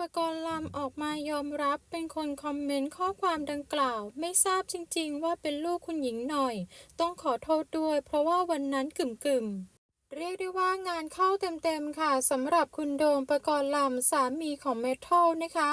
ปกรณ์ลำออกมายอมรับเป็นคนคอมเมนต์ข้อความดังกล่าว ไม่ทราบจริงๆ ว่าเป็นลูกคุณหญิงหน่อย ต้องขอโทษด้วย เพราะว่าวันนั้นกึ่มๆ เรียกได้ว่างานเข้าเต็มๆค่ะสำหรับคุณโดมประกรณ์ลำสามีของเมทัลนะคะ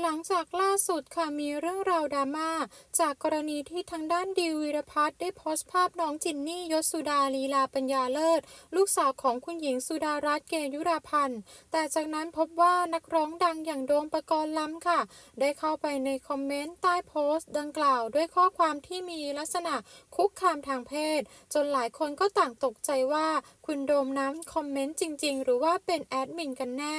หลังจากล่าสุดค่ะมีเรื่องราวดราม่าจากกรณีที่ทางด้านดิววีรพัฒน์ได้โพสต์ภาพน้องจินนี่ยศสุดาลีลาปัญญาเลิศ ลูกสาวของคุณหญิงสุดารัตน์เกยุราพันธ์ แต่จากนั้นพบว่านักร้องดังอย่างโดมประกรณ์ลำค่ะ ได้เข้าไปในคอมเมนต์ใต้โพสต์ ดังกล่าว ด้วยข้อความที่มีลักษณะคุกคามทางเพศ จนหลายคนก็ต่างตกใจว่าคุณโดมนั้นคอมเมนต์จริง ๆ หรือว่าเป็นแอดมินกันแน่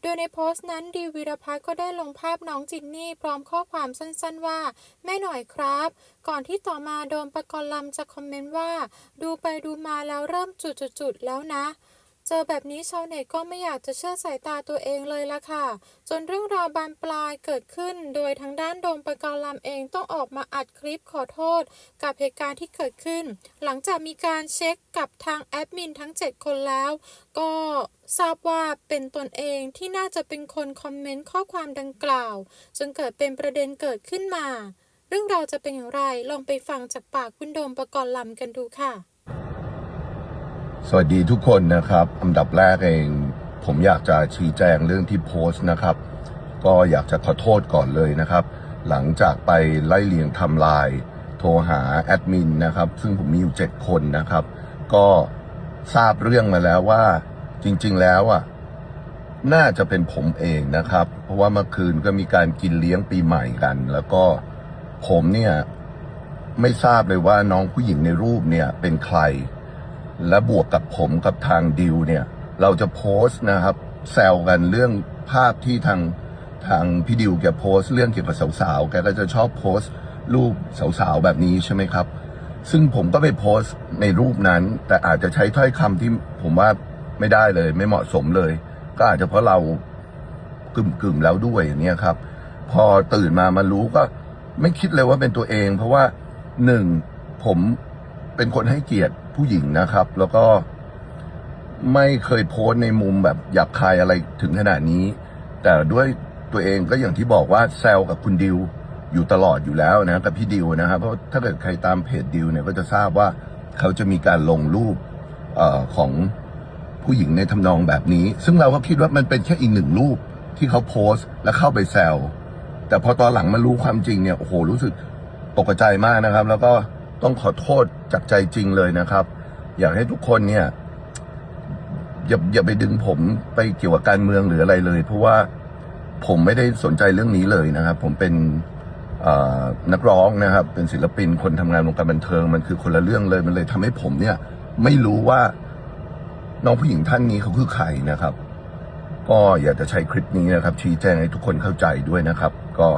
โดยในโพสต์นั้นดีวีรพัฒน์ก็ได้ลงภาพน้องจินนี่ พร้อมข้อความสั้นๆว่า แม่หน่อยครับ ก่อนที่ต่อมาโดมปกรณ์ลำจะคอมเมนต์ว่า ดูไปดูมาแล้วเริ่มจุดๆแล้วนะ จอแบบนี้ชาวเน็ตก็ไม่อยากจะเชื่อสายตาตัวเองเลยละค่ะ จนเรื่องราวบานปลายเกิดขึ้น โดยทางด้านโดมประกรณ์ลำเองต้องออกมาอัดคลิปขอโทษ กับเหตุการณ์ที่เกิดขึ้น หลังจากมีการเช็คกับทางแอดมินทั้ง 7 คนแล้ว ก็ทราบว่าเป็นตนเองที่น่าจะเป็นคนคอมเมนต์ข้อความดังกล่าวจนเกิดเป็นประเด็นเกิดขึ้นมา เรื่องราวจะเป็นอย่างไรลองไปฟังจากปากคุณโดมประกรณ์ลำกันดูค่ะ สวัสดีทุกคนนะครับอันดับแรกเองผมอยากจะชี้แจงเรื่องที่โพสต์นะครับ ก็อยากจะขอโทษก่อนเลยนะครับ หลังจากไปไล่เลียงทำลาย โทรหาแอดมินนะครับ ซึ่งผมมีอยู่7คนนะครับ ก็ทราบเรื่องมาแล้วว่าจริง ๆ แล้วอะน่าจะเป็นผมเองนะครับ เพราะว่าเมื่อคืนก็มีการกินเลี้ยงปีใหม่กัน แล้วก็ผมเนี่ยไม่ทราบเลยว่าน้องผู้หญิงในรูปเนี่ยเป็นใคร และบวกกับผมกับทางดิวเนี่ย เราจะโพสต์นะครับแซวกันเรื่องภาพที่ทางทางพี่ดิวแกโพสต์เรื่องเกี่ยวกับสาวๆแกก็จะชอบโพสต์รูปสาวๆแบบนี้ใช่ไหมครับ ซึ่งผมก็ไปโพสต์ในรูปนั้น แต่อาจจะใช้ถ้อยคำที่ผมว่าไม่ได้เลย ไม่เหมาะสมเลย ก็อาจจะเพราะเรากึ่มๆแล้วด้วยอย่างนี้ครับ พอตื่นมามารู้ก็ไม่คิดเลยว่าเป็นตัวเอง เพราะว่าหนึ่งผมเป็นคนให้เกียรติ ผู้หญิงนะครับ แล้วก็ไม่เคยโพสต์ในมุมแบบหยาบคายอะไรถึงขนาดนี้ แต่ด้วยตัวเองก็อย่างที่บอกว่าแซวกับคุณดิวอยู่ตลอดอยู่แล้วนะกับพี่ดิวนะครับเพราะถ้าเกิดใครตามเพจดิวเนี่ยก็จะทราบว่าเขาจะมีการลงรูปออของผู้หญิงในทำนองแบบนี้ ซึ่งเราก็คิดว่ามันเป็นแค่อีกหนึ่งรูปที่เขาโพสต์แล้วเข้าไปแซวแต่พอตอนหลังมารู้ความจริงเนี่ยโอ้โหรู้สึกตกใจมากนะครับ แล้วก็ ต้องขอโทษจากใจจริงเลยนะครับ อยากให้ทุกคนเนี่ยอย่าอย่าไปดึงผมไปเกี่ยวกับการเมืองหรืออะไรเลย เพราะว่าผมไม่ได้สนใจเรื่องนี้เลยนะครับ ผมเป็นนักร้องนะครับ เป็นศิลปินคนทำงานวงการบันเทิงมันคือคนละเรื่องเลยมันเลยทำให้ผมเนี่ย ไม่รู้ว่าน้องผู้หญิงท่านนี้เขาคือใครนะครับ ก็อยากจะใช้คลิปนี้นะครับ ชี้แจงให้ทุกคนเข้าใจด้วยนะครับ ก็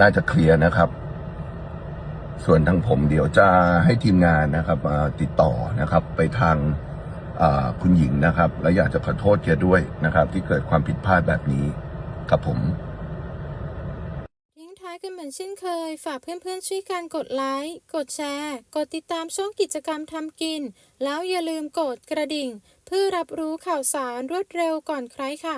น่าจะเคลียร์นะครับ ส่วนทางผมเดี๋ยวจะให้ทีมงานนะครับมาติดต่อนะครับไปทางคุณหญิงนะครับ และอยากจะขอโทษแกด้วยนะครับ ที่เกิดความผิดพลาดแบบนี้ครับผมทิ้งท้ายกันเหมือนเช่นเคย ฝากเพื่อนๆช่วยกันกดไลค์กดแชร์ กดติดตามช่องกิจกรรมทำกิน แล้วอย่าลืมกดกระดิ่ง เพื่อรับรู้ข่าวสารรวดเร็วก่อนใครค่ะ